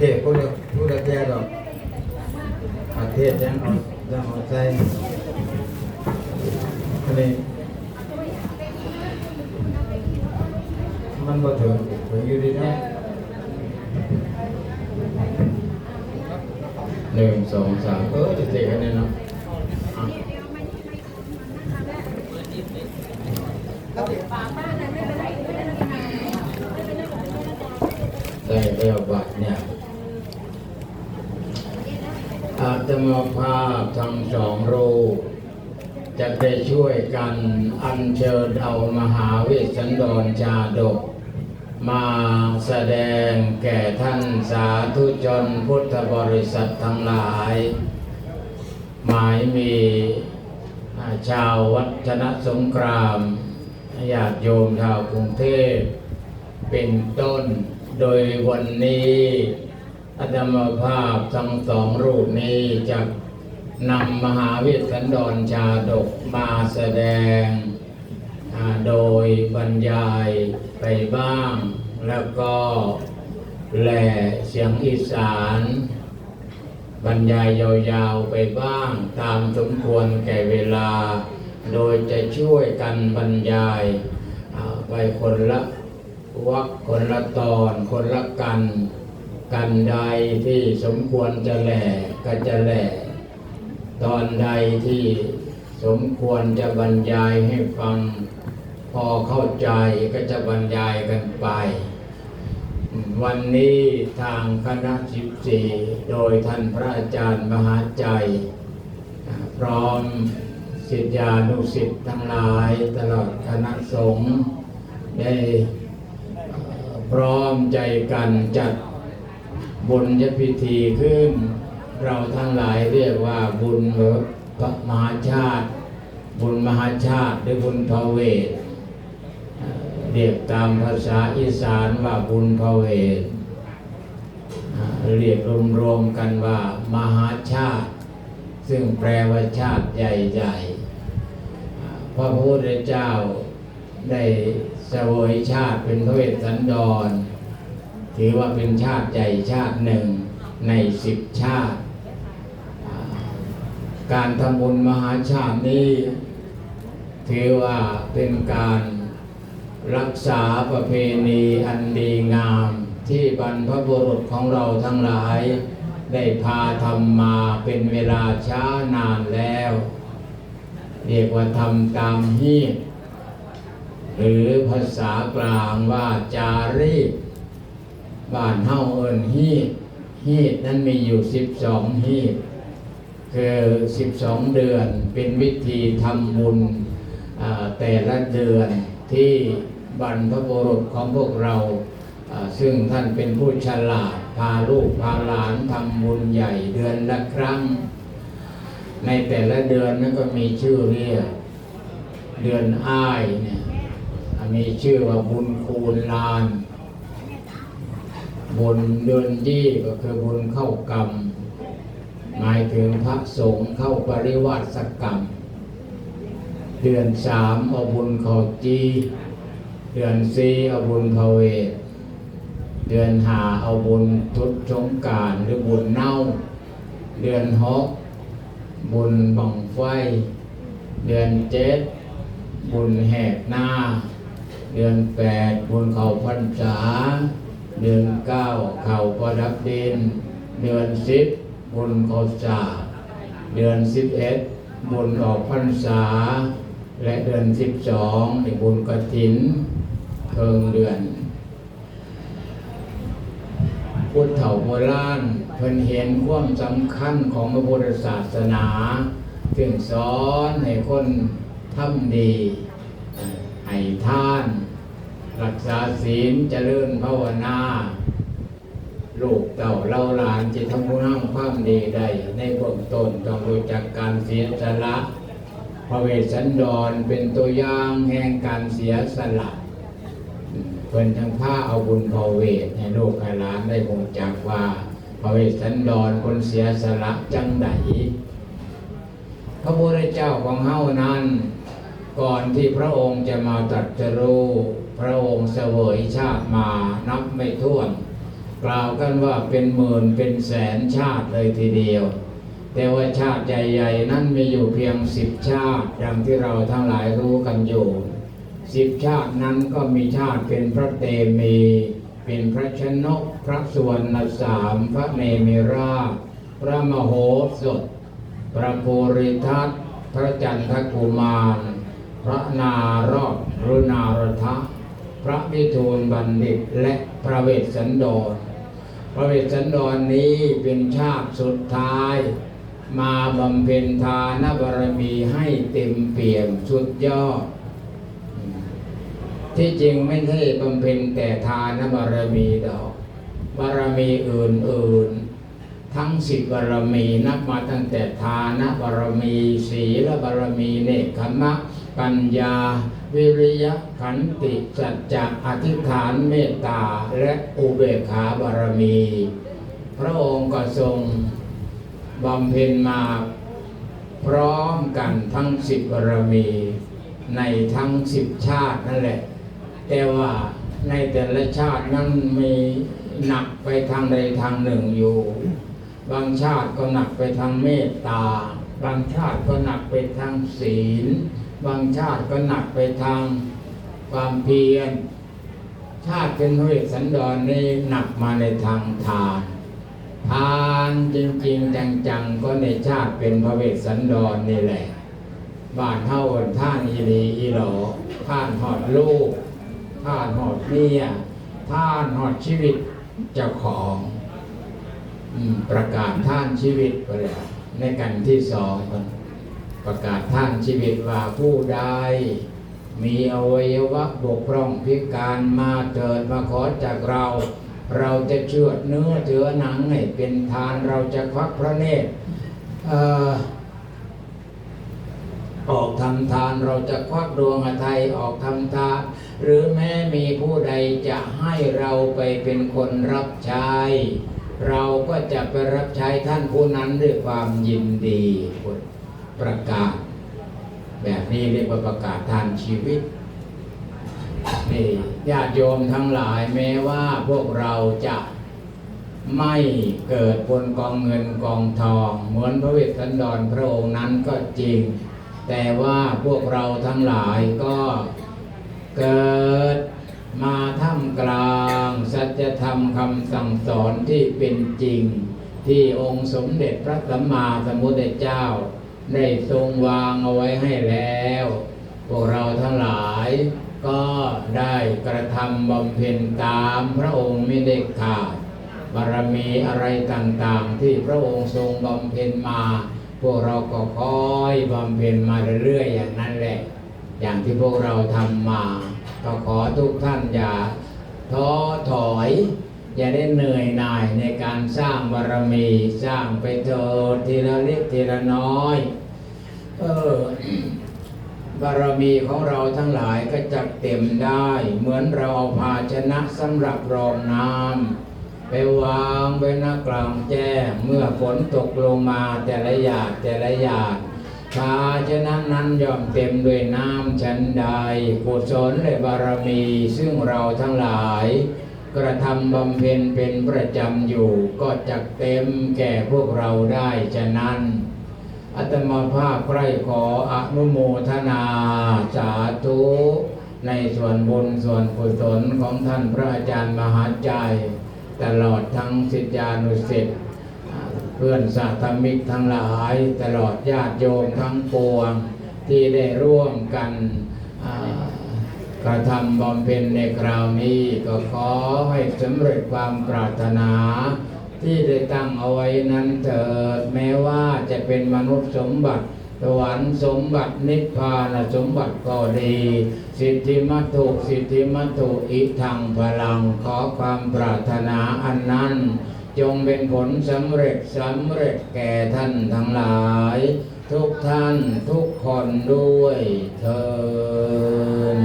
เทศพูดเลยพูดละแก่ดอกอาเทศยังเอายังเอาใจอันนี้มันบ่ถึงถึงอยู่ดีเนาะหนึ่งสองสามเออจะเจ๊กันเนี่ยเนาะอะได้เรียกว่าเนี่ย อาตมาภาพทั้งสองรูปจะได้ช่วยกันอัญเชิญเอามหาวสสันดรชาดก มาแสดงแก่ท่านสาธุชนพุทธบริษัททั้งหลาย หมายมีชาววัฒนสงครามญาติโยมชาวกรุงเทพเป็นต้นโดยวันนี้ อาตมาภาพทั้งสองรูปนี้จะนำมหาวิสันดรชาดกมาแสดง โดยบรรยายไปบ้าง แล้วก็แหล่เสียงอีสาน บรรยายยาวๆไปบ้างตามสมควรแก่เวลา โดยจะช่วยกันบรรยายไปคนละวักคนละตอนคนละกัน กันใดที่สมควรจะแหล่ก็จะแหล่ตอนใดที่สมควรจะบรรยายให้ฟัง พอเข้าใจก็จะบรรยายกันไป วันนี้ทางคณะสิบสี่โดยท่านพระอาจารย์มหาใจ พร้อมศิษยานุศิษย์ทั้งหลายตลอดคณะสงฆ์ได้พร้อมใจกันจัด บุญยพิธีขึ้น เราทั้งหลายเรียกว่าบุญพระมหาชาติ บุญมหาชาติหรือบุญพระเวทเรียกตามภาษาอีสานว่าบุญพระเวทเรียกรวมๆกันว่ามหาชาติ ซึ่งแปลว่าชาติใหญ่ๆพระพุทธเจ้าได้เสวยชาติเป็นพระเวสสันดร ถือว่าเป็นชาติใหญ่ชาติหนึ่งในสิบชาติ การทำบุญมหาชาตินี้ ถือว่าเป็นการรักษาประเพณีอันดีงามที่บรรพบุรุษของเราทั้งหลาย ได้พาทำมาเป็นเวลาช้านานแล้ว เรียกว่าทำตามฮีตหรือภาษากลางว่าจารีต บ้านเฮาเอิ้นฮีดฮีดนั้นมีอยู่สิบสองฮีดคือสิบสองเดือนเป็นวิธีทำบุญแต่ละเดือนที่บรรพบุรุษของพวกเราอ่าซึ่งท่านเป็นผู้ฉลาด พาลูกพาหลานทำบุญใหญ่เดือนละครั้ง ในแต่ละเดือนนั้นก็มีชื่อเรียกเดือนอ้ายเนี่ยมีชื่อว่าบุญคูณลาน บุญเดือนยี่ก็คือบุญเข้ากรรม หมายถึงพระสงฆ์เข้าปริวาสกรรม เดือนสามเอาบุญเขาจีเดือนสี่เอาบุญภเวทเดือนหาเอาบุญทุดสงการหรือบุญเน่า เดือนหกบุญบังไฟ เดือนเจ็ดบุญแหกหน้า เดือนแปดบุญเขาพรรษา เดือนเก้าเข่าประดับดิน เดือนสิบบุญเขาสาเดือนสิบเอ็ดบุญออกพรรษา และเดือนสิบสองบุญกฐินเพิงเดือนพุทธเถาโบราณเพิ่นเห็นความสำคัญของพระพุทธศาสนาถึงสอนให้คนทำดี ให้ท่าน รักษาศีลเจริญภาวนาลูกเต่าเล่าหลานจะทำคุณงความดีได้ในเบื้องต้นต้องรู้จักการเสียสละพระเวสสันดรเป็นตัวอย่างแห่งการเสียสละเพิ่นทั้งผ้าเอาบุญพระเวทให้ลูกให้หลานได้คงจักว่าพระเวสสันดรคนเสียสละจังไดพระพุทธเจ้าของเฮานั้น ก่อนที่พระองค์จะมาตรัสรู้พระองค์เสวยชาติมานับไม่ถ้วน กล่าวกันว่าเป็นหมื่นเป็นแสนชาติเลยทีเดียว แต่ว่าชาติใหญ่ๆ นั้นมีอยู่เพียงสิบชาติดังที่เราทั้งหลายรู้กันอยู่สิบชาตินั้นก็มีชาติเป็นพระเตมี เป็นพระชนก พระสุวรรณสามพระเนมิราชพระมโหสถ พระภูริทัตพระจันทกุมาร พระนารอดหรือนารทะ พระวิทูลบัณฑิตและพระเวสสันดร พระเวสสันดรนนี้เป็นชาติสุดท้าย มาบำเพ็ญทานบารมีให้เต็มเปี่ยมสุดยอด ที่จริงไม่ใช่บำเพ็ญแต่ทานบารมีดอก บารมีอื่น ๆทั้งสิบบารมีนับมาตั้งแต่ทานบารมี ศีลบารมี เนคขมะ ปัญญา วิริยะขันติสัจจะอธิษฐานเมตตาและอุเบกขาบารมี พระองค์ก็ทรงบำเพ็ญมาพร้อมกันทั้งสิบบารมี ในทั้งสิบชาตินั่นแหละ แต่ว่าในแต่ละชาตินั้นมีหนักไปทางใดทางหนึ่งอยู่ บางชาติก็หนักไปทางเมตตา บางชาติก็หนักไปทางศีล บางชาติก็หนักไปทางความเพียร ชาติเป็นพระเวสสันดรนี่หนักมาในทางทาน ทานจริงๆจังๆก็ในชาติเป็นพระเวสสันดรนี่แหละบ้านเท่ากันท่านอีหลีอีหลอท่านหอดลูก ท่านหอดเมียท่านหอดชีวิตเจ้าของประกาศท่านชีวิตไปแล้วในกันที่สองกัน ประกาศท่านชีวิตว่าผู้ใดมีอวัยวะบกพร่องพิการมาเกิดมาขอจากเรา เราจะเชือดเนื้อเถือหนังให้เป็นทานเราจะควักพระเนตรออกทำทานเราจะควักดวงอไทยออกทำทาน หรือแม้มีผู้ใดจะให้เราไปเป็นคนรับใช้ เราก็จะไปรับใช้ท่านผู้นั้นด้วยความยินดี ประกาศ แบบนี้เรียกว่าประกาศทานชีวิตนี่ญาติโยมทั้งหลายแม้ว่าพวกเราจะไม่เกิดบนกองเงินกองทอง เหมือนพระเวสสันดรพระองค์นั้นก็จริง แต่ว่าพวกเราทั้งหลายก็เกิดมาท่ามกลาง สัจธรรมคำสั่งสอนที่เป็นจริง ที่องค์สมเด็จพระสัมมาสัมพุทธเจ้า ได้ทรงวางเอาไว้ให้แล้ว พวกเราทั้งหลายก็ได้กระทำบำเพ็ญตามพระองค์ไม่ได้ขาด บารมีอะไรต่างๆ ที่พระองค์ทรงบำเพ็ญมา พวกเราก็คอยบำเพ็ญมาเรื่อยๆอย่างนั้นแหละ อย่างที่พวกเราทำมา ก็ขอทุกท่านอย่าท้อถอย อย่าได้เหนื่อยหน่ายในการสร้างบารมี สร้างไปเถิดทีละเล็กทีละน้อย เออบารมีของเราทั้งหลายก็จะเต็มได้ เหมือนเราเอาภาชนะสำหรับรองน้ำไปวางไว้หน้ากลางแจ้งเมื่อฝนตกลงมาแต่ละหยาดแต่ละหยาดภาชนะนั้นย่อมเต็มด้วยน้ำชั้นใดกุศลและบารมีซึ่งเราทั้งหลาย กระทำบำเพ็ญเป็นประจำอยู่ ก็จะเต็มแก่พวกเราได้ฉะนั้นอัตมาภาพใครขออนุโมทนาสาธุในส่วนบุญส่วนกุศลของท่านพระอาจารย์มหาใจ ตลอดทั้งสิทธานุสิทธิ์เพื่อนสาธมิกทั้งหลายตลอดญาติโยมทั้งปวงที่ได้ร่วมกันอ่า กระทำบำเพ็ญในคราวนี้ก็ขอให้สำเร็จความปรารถนา ที่ได้ตั้งเอาไว้นั้นเถิดแม้ว่าจะเป็นมนุษย์สมบัติสวรรค์สมบัตินิพพานสมบัติก็ดี สิทธิมัตถุสิทธิมัตถุอิทังพลังขอความปรารถนาอันนั้น จงเป็นผลสำเร็จสำเร็จแก่ท่านทั้งหลาย ทุกท่านทุกคนด้วยเถิด